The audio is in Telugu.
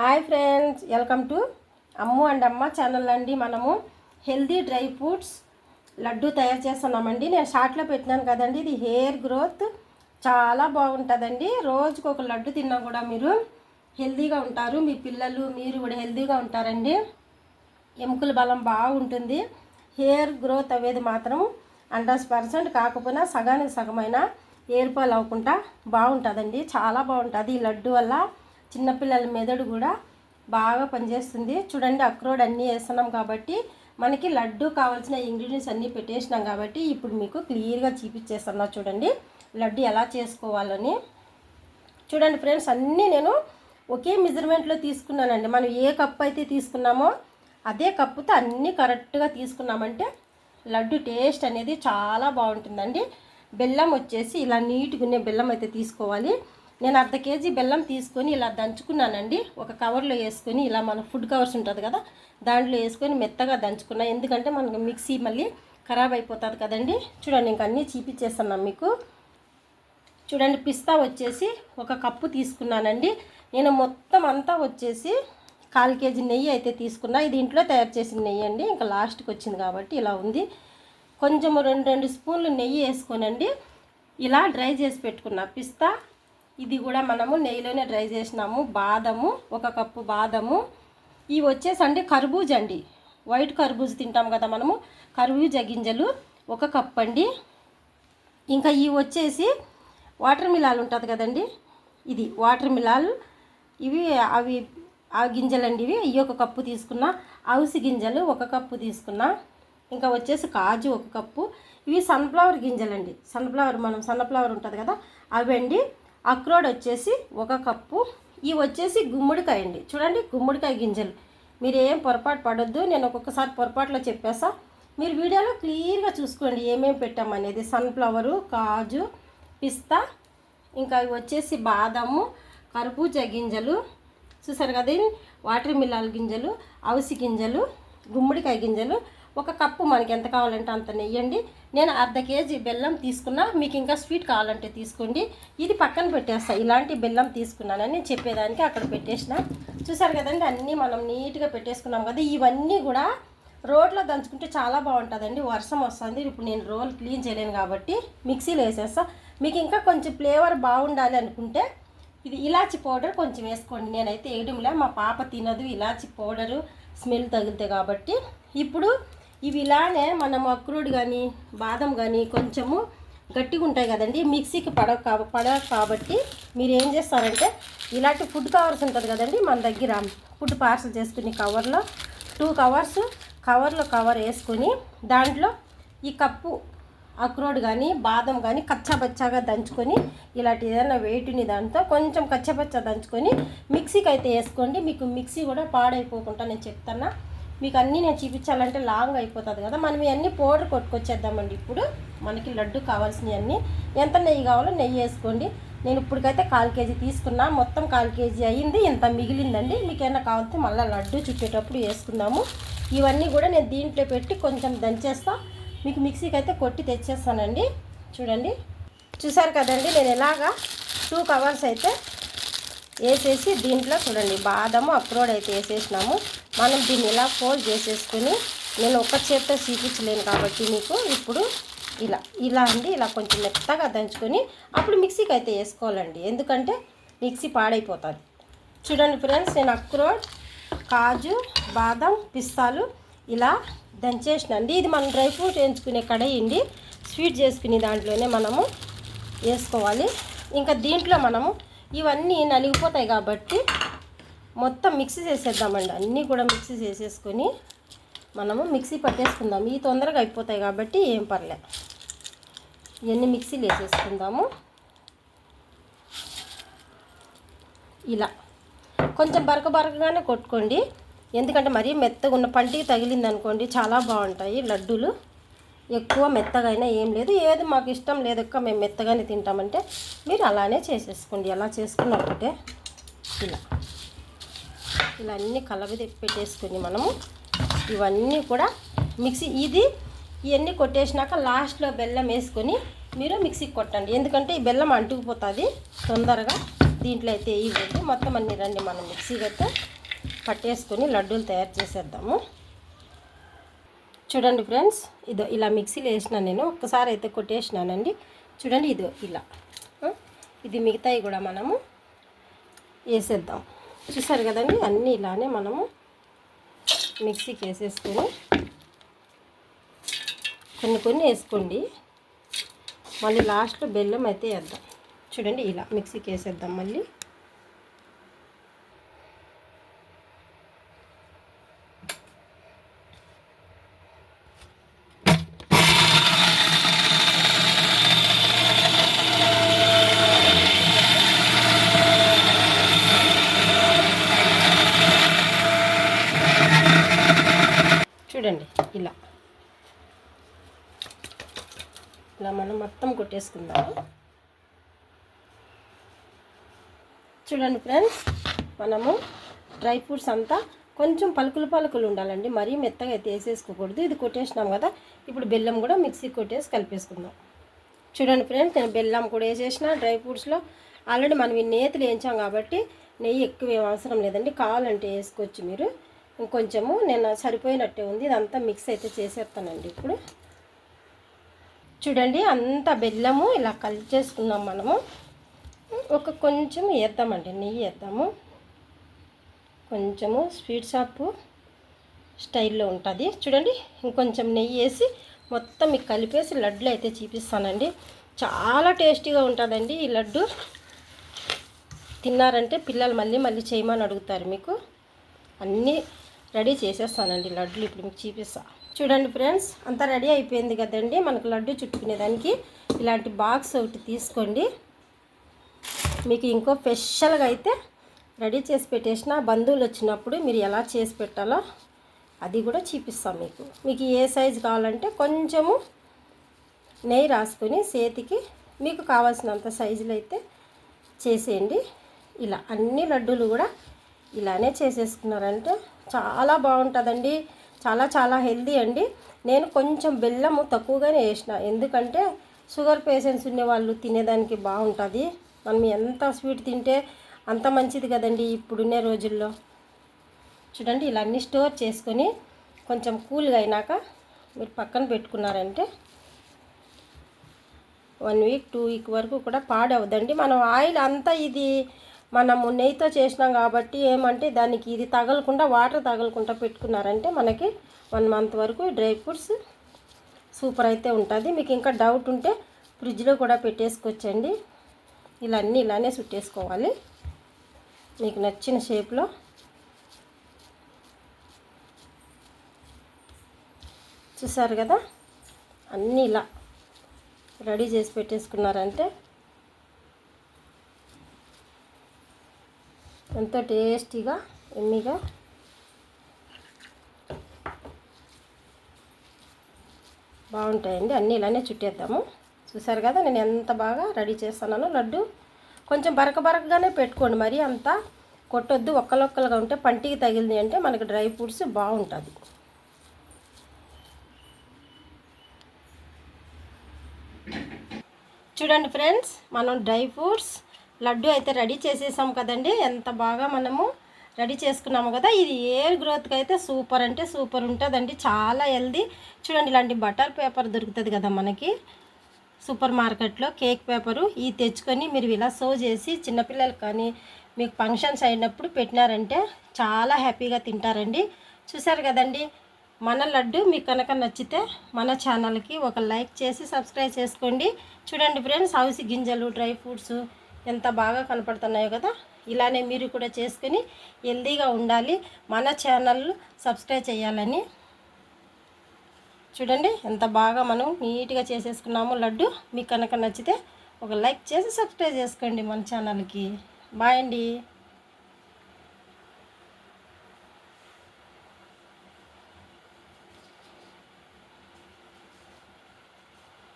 Hi friends welcome to Ammu and Amma channel అండి మనము. హెల్దీ డ్రై ఫ్రూట్స్ లడ్డు తయారు చేస్తున్నామండి. నేను షార్ట్లో పెట్టినాను కదండి ఇది హెయిర్ గ్రోత్ చాలా బాగుంటుందండి. రోజుకు ఒక లడ్డు తిన్నా కూడా మీరు హెల్దీగా ఉంటారు. మీ పిల్లలు మీరు కూడా హెల్దీగా ఉంటారండి. ఎముకల బలం బాగుంటుంది. హెయిర్ గ్రోత్ అవ్వేది మాత్రం హండ్రెడ్ పర్సెంట్ కాకపోయినా సగానికి సగమైన ఏర్పాలు అవ్వకుండా బాగుంటుందండి. చాలా బాగుంటుంది. ఈ లడ్డు వల్ల చిన్నపిల్లల మెదడు కూడా బాగా పనిచేస్తుంది. చూడండి అక్రోడ్ అన్నీ వేస్తున్నాం కాబట్టి మనకి లడ్డు కావాల్సిన ఇంగ్రీడియంట్స్ అన్నీ పెట్టేసినాం కాబట్టి ఇప్పుడు మీకు క్లియర్గా చూపించేస్తున్నా చూడండి లడ్డు ఎలా చేసుకోవాలని. చూడండి ఫ్రెండ్స్ అన్నీ నేను ఒకే మెజర్మెంట్లో తీసుకున్నానండి. మనం ఏ కప్పు అయితే తీసుకున్నామో అదే కప్పుతో అన్నీ కరెక్ట్గా తీసుకున్నామంటే లడ్డు టేస్ట్ అనేది చాలా బాగుంటుందండి. బెల్లం వచ్చేసి ఇలా నీట్గా ఉన్న బెల్లం అయితే తీసుకోవాలి. నేను అర్ధ కేజీ బెల్లం తీసుకొని ఇలా దంచుకున్నానండి. ఒక కవర్లో వేసుకొని ఇలా మన ఫుడ్ కవర్స్ ఉంటుంది కదా దాంట్లో వేసుకొని మెత్తగా దంచుకున్నా. ఎందుకంటే మనకు మిక్సీ మళ్ళీ ఖరాబ్ అయిపోతుంది కదండి. చూడండి ఇంక అన్నీ చీపించేస్తున్నాను మీకు. చూడండి పిస్తా వచ్చేసి ఒక కప్పు తీసుకున్నానండి. నేను మొత్తం అంతా వచ్చేసి కాల్ కేజీ నెయ్యి అయితే తీసుకున్నా. ఇది ఇంట్లో తయారు చేసిన నెయ్యి అండి. ఇంకా లాస్ట్కి వచ్చింది కాబట్టి ఇలా ఉంది. కొంచెం రెండు రెండు స్పూన్లు నెయ్యి వేసుకోనండి. ఇలా డ్రై చేసి పెట్టుకున్నా. పిస్తా ఇది కూడా మనము నెయ్యిలోనే డ్రై చేసినాము. బాదము ఒక కప్పు బాదము. ఇవి వచ్చేసి అండి కర్బూజ అండి. వైట్ కర్బూజ తింటాం కదా మనము. కర్బూజ గింజలు ఒక కప్ అండి. ఇంకా ఇవి వచ్చేసి వాటర్ మిలాల్ ఉంటుంది కదండి. ఇది వాటర్ మిలాల్ ఇవి అవి ఆ గింజలండి ఇవి. ఇవి ఒక కప్పు తీసుకున్నా. అవిసి గింజలు ఒక కప్పు తీసుకున్నా. ఇంకా వచ్చేసి కాజు ఒక కప్పు. ఇవి సన్ఫ్లవర్ గింజలండి. సన్ఫ్లవర్ మనం సన్ఫ్లవర్ ఉంటుంది కదా. అవండి. అక్రోడ్ వచ్చేసి ఒక కప్పు. ఇవి వచ్చేసి గుమ్మడికాయ అండి. చూడండి గుమ్మడికాయ గింజలు. మీరు ఏం పొరపాటు పడొద్దు. నేను ఒక్కొక్కసారి పొరపాటులో చెప్పేసా మీరు వీడియోలో క్లియర్గా చూసుకోండి ఏమేమి పెట్టామనేది సన్ఫ్లవరు కాజు పిస్తా ఇంకా ఇవి వచ్చేసి బాదము కర్బూజ గింజలు చూసారు కదా వాటర్ మిల్లాల గింజలు అవిసి గింజలు గుమ్మడికాయ గింజలు ఒక కప్పు మనకి ఎంత కావాలంటే అంత నెయ్యండి. నేను అర్ధ కేజీ బెల్లం తీసుకున్నా. మీకు ఇంకా స్వీట్ కావాలంటే తీసుకోండి. ఇది పక్కన పెట్టేస్తా. ఇలాంటి బెల్లం తీసుకున్నానని చెప్పేదానికి అక్కడ పెట్టేసిన. చూసారు కదండి అన్నీ మనం నీట్గా పెట్టేసుకున్నాం కదా. ఇవన్నీ కూడా రోడ్లో దంచుకుంటే చాలా బాగుంటుందండి. వర్షం వస్తుంది. ఇప్పుడు నేను రోల్ క్లీన్ చేయలేను కాబట్టి మిక్సీలో వేసేస్తా. మీకు ఇంకా కొంచెం ఫ్లేవర్ బాగుండాలి అనుకుంటే ఇది ఇలాచి పౌడర్ కొంచెం వేసుకోండి. నేనైతే వేయడంలే మా పాప తినదు ఇలాచి పౌడరు. స్మెల్ తగిలితే కాబట్టి. ఇప్పుడు ఇవి ఇలానే మనం అక్రూడ్ కానీ బాదం కానీ కొంచెము గట్టిగా ఉంటాయి కదండి. మిక్సీకి పడవ కా పడవ కాబట్టి మీరు ఏం చేస్తారంటే ఇలాంటి ఫుడ్ కవర్స్ ఉంటుంది కదండి మన దగ్గర. ఫుడ్ పార్సల్ చేసుకునే కవర్లో టూ కవర్స్ కవర్లో కవర్ వేసుకొని దాంట్లో ఈ కప్పు అక్రోడ్ కానీ బాదం కానీ కచ్చాబచ్చాగా దంచుకొని ఇలాంటి ఏదైనా వెయిట్ని దాంతో కొంచెం కచ్చాబచ్చా దంచుకొని మిక్సీకి అయితే వేసుకోండి. మీకు మిక్సీ కూడా పాడైపోకుండా నేను చెప్తాను మీకు అన్నీ నేను చూపించాలంటే లాంగ్ అయిపోతుంది కదా. మనం ఇవన్నీ పౌడర్ కొట్టుకొచ్చేద్దామండి ఇప్పుడు. మనకి లడ్డు కావాల్సినవి అన్నీ ఎంత నెయ్యి కావాలో నెయ్యి వేసుకోండి. నేను ఇప్పటికైతే కాల్ కేజీ తీసుకున్నా. మొత్తం కాల్ కేజీ అయ్యింది ఇంత మిగిలిందండి. మీకు ఏమైనా కావాలంటే మళ్ళీ లడ్డు చుట్టేటప్పుడు వేసుకుందాము. ఇవన్నీ కూడా నేను దీంట్లో పెట్టి కొంచెం దంచేస్తా. మీకు మిక్సీకి అయితే కొట్టి తెచ్చేస్తానండి. చూడండి. చూసారు కదండి నేను ఎలాగా టూ కవర్స్ అయితే వేసేసి దీంట్లో చూడండి. బాదము అక్రోడ్ అయితే వేసేసినాము. మనం దీన్ని ఇలా ఫోల్డ్ చేసేసుకుని నేను ఒక చేత్తో చూపించలేను కాబట్టి మీకు ఇప్పుడు ఇలా ఇలా అండి ఇలా కొంచెం మెత్తగా దంచుకొని అప్పుడు మిక్సీకి అయితే వేసుకోవాలండి. ఎందుకంటే మిక్సీ పాడైపోతుంది. చూడండి ఫ్రెండ్స్ నేను అక్రోడ్ కాజు బాదం పిస్తాలు ఇలా దంచేసినండి. ఇది మనం డ్రై ఫ్రూట్ వేయించుకునే కడాయి స్వీట్ చేసుకునే దాంట్లోనే మనము వేసుకోవాలి. ఇంకా దీంట్లో మనము ఇవన్నీ నలిగిపోతాయి కాబట్టి మొత్తం మిక్సీ చేసేద్దామండి. అన్నీ కూడా మిక్సీ చేసేసుకొని మనము మిక్సీ పట్టేసుకుందాం. ఈ తొందరగా అయిపోతాయి కాబట్టి ఏం పర్లే. ఇవన్నీ మిక్సీలు వేసేసుకుందాము. ఇలా. కొంచెం బరక బరకగానే కొట్టుకోండి. ఎందుకంటే మరీ మెత్తగా ఉన్న పంటికి తగిలింది అనుకోండి చాలా బాగుంటాయి లడ్డూలు. ఎక్కువ మెత్తగా అయినా ఏం లేదు. ఏది మాకు ఇష్టం లేదు ఎక్కువ మేము మెత్తగానే తింటామంటే మీరు అలానే చేసేసుకోండి. ఎలా చేసుకున్న ఇలా. ఇలా అన్నీ కలవి పెట్టేసుకొని మనము ఇవన్నీ కూడా మిక్సీ ఇది ఇవన్నీ కొట్టేసినాక లాస్ట్లో బెల్లం వేసుకొని మీరు మిక్సీకి కొట్టండి. ఎందుకంటే ఈ బెల్లం అంటుకుపోతుంది తొందరగా. దీంట్లో అయితే వేయకూడదు మొత్తం అన్ని రండి మనం మిక్సీకి అయితే పట్టేసుకొని లడ్డూలు తయారు చేసేద్దాము. చూడండి ఫ్రెండ్స్ ఇదో ఇలా మిక్సీలో వేసిన నేను ఒక్కసారి అయితే కొట్టేసినానండి. చూడండి ఇదో ఇలా. ఇది మిగతాయి కూడా మనము వేసేద్దాం. చూసారు కదండి? అన్నీ ఇలానే మనము మిక్సీకి వేసేసుకొని కొన్ని కొన్ని వేసుకోండి. మళ్ళీ లాస్ట్లో బెల్లం అయితే వేద్దాం. చూడండి ఇలా మిక్సీకి వేసేద్దాం మళ్ళీ. చూడండి ఇలా. ఇలా మనం మొత్తం కొట్టేసుకుందాము. చూడండి ఫ్రెండ్స్ మనము డ్రై ఫ్రూట్స్ అంతా కొంచెం పలుకులు పలుకులు ఉండాలండి. మరీ మెత్తగా అయితే వేసేసుకోకూడదు. ఇది కొట్టేసినాం కదా ఇప్పుడు బెల్లం కూడా మిక్సీ కొట్టేసి కలిపేసుకుందాం. చూడండి ఫ్రెండ్స్ నేను బెల్లం కూడా వేసేసిన డ్రై ఫ్రూట్స్లో ఆల్రెడీ మనం ఈ నేతలు వేయించాం కాబట్టి నెయ్యి ఎక్కువ ఏం అవసరం లేదండి. కావాలంటే వేసుకోవచ్చు మీరు. ఇంకొంచెము నేను సరిపోయినట్టే ఉంది. ఇదంతా మిక్స్ అయితే చేసేస్తానండి ఇప్పుడు. చూడండి అంత బెల్లము ఇలా కలిపేసుకున్నాం మనము. ఒక కొంచెం వేద్దామండి నెయ్యి వేద్దాము. కొంచెము స్వీట్ షాపు స్టైల్లో ఉంటుంది. చూడండి ఇంకొంచెం నెయ్యి వేసి మొత్తం మీకు కలిపేసి లడ్లు అయితే చూపిస్తానండి. చాలా టేస్టీగా ఉంటుందండి ఈ లడ్డు. తిన్నారంటే పిల్లలు మళ్ళీ మళ్ళీ చేయమని అడుగుతారు మీకు. అన్నీ రెడీ చేసేస్తానండి లడ్డులు ఇప్పుడు మీకు చూపిస్తా. చూడండి ఫ్రెండ్స్ అంతా రెడీ అయిపోయింది కదండి. మనకు లడ్డు చుట్టుకునేదానికి ఇలాంటి బాక్స్ ఒకటి తీసుకోండి. మీకు ఇంకో స్పెషల్గా అయితే రెడీ చేసి పెట్టేసిన బంధువులు వచ్చినప్పుడు మీరు ఎలా చేసి పెట్టాలో అది కూడా చూపిస్తాం మీకు. మీకు ఏ సైజు కావాలంటే కొంచెము నెయ్యి రాసుకొని చేతికి మీకు కావాల్సినంత సైజులు అయితే చేసేయండి. ఇలా అన్ని లడ్డూలు కూడా ఇలానే చేసేసుకున్నారంటే చాలా బాగుంటుందండి. చాలా చాలా హెల్దీ అండి. నేను కొంచెం బెల్లము తక్కువగానే వేసిన. ఎందుకంటే షుగర్ పేషెంట్స్ ఉండే వాళ్ళు తినేదానికి బాగుంటుంది. మనం ఎంత స్వీట్ తింటే అంత మంచిది కదండి ఇప్పుడున్నే రోజుల్లో. చూడండి ఇలా అన్నీ స్టోర్ చేసుకొని కొంచెం కూల్గా అయినాక మీరు పక్కన పెట్టుకున్నారంటే వన్ వీక్ టూ వీక్ వరకు కూడా పాడవద్దండి మనం ఆయిల్ అంతా ఇది మనము నెయ్యితో చేసినాం కాబట్టి ఏమంటే దానికి ఇది తగలకుండా వాటర్ తగలకుండా పెట్టుకున్నారంటే మనకి వన్ మంత్ వరకు డ్రై ఫ్రూట్స్ సూపర్ అయితే ఉంటుంది. మీకు ఇంకా డౌట్ ఉంటే ఫ్రిడ్జ్లో కూడా పెట్టేసుకోవచ్చండి. ఇలా అన్నీ ఇలానే చుట్టేసుకోవాలి. మీకు నచ్చిన షేప్లో. చూసారు కదా? అన్నీ ఇలా రెడీ చేసి పెట్టేసుకున్నారంటే ఎంతో టేస్టీగా ఎమ్మిగా. బాగుంటాయండి అన్నీ ఇలానే చుట్టేద్దాము. చూసారు కదా నేను ఎంత బాగా రెడీ చేస్తున్నానో లడ్డు. కొంచెం బరక బరకగానే పెట్టుకోండి మరి అంతా కొట్టొద్దు. ఒక్కలొక్కలుగా ఉంటే పంటికి తగిలింది అంటే మనకి డ్రై ఫ్రూట్స్ బాగుంటుంది. చూడండి ఫ్రెండ్స్ మనం డ్రై ఫ్రూట్స్ లడ్డు అయితే రెడీ చేసేసాం కదండి. ఎంత బాగా మనము రెడీ చేసుకున్నాము కదా. ఇది ఎయిర్ గ్రోత్కి అయితే సూపర్ అంటే సూపర్ ఉంటుందండి. చాలా హెల్దీ చూడండి ఇలాంటి బటర్ పేపర్ దొరుకుతుంది కదా మనకి. సూపర్ మార్కెట్లో కేక్ పేపరు ఈ తెచ్చుకొని మీరు ఇలా సో చేసి చిన్నపిల్లలు కానీ మీకు ఫంక్షన్స్ అయినప్పుడు పెట్టినారంటే చాలా హ్యాపీగా తింటారండి. చూసారు కదండి? మన లడ్డు మీకు కనుక నచ్చితే మన ఛానల్కి ఒక లైక్ చేసి సబ్స్క్రైబ్ చేసుకోండి. చూడండి ఫ్రెండ్స్ హౌసి గింజలు డ్రై ఫ్రూట్స్ ఎంత బాగా కనపడుతున్నాయో కదా ఇలానే మీరు కూడా చేసుకొని హెల్దీగా ఉండాలి. మన ఛానల్ సబ్స్క్రైబ్ చేయాలని. చూడండి ఎంత బాగా మనం నీట్గా చేసేసుకున్నాము లడ్డు. మీకు కనుక నచ్చితే ఒక లైక్ చేసి సబ్స్క్రైబ్ చేసుకోండి మన ఛానల్కి. బాయ్ అండి.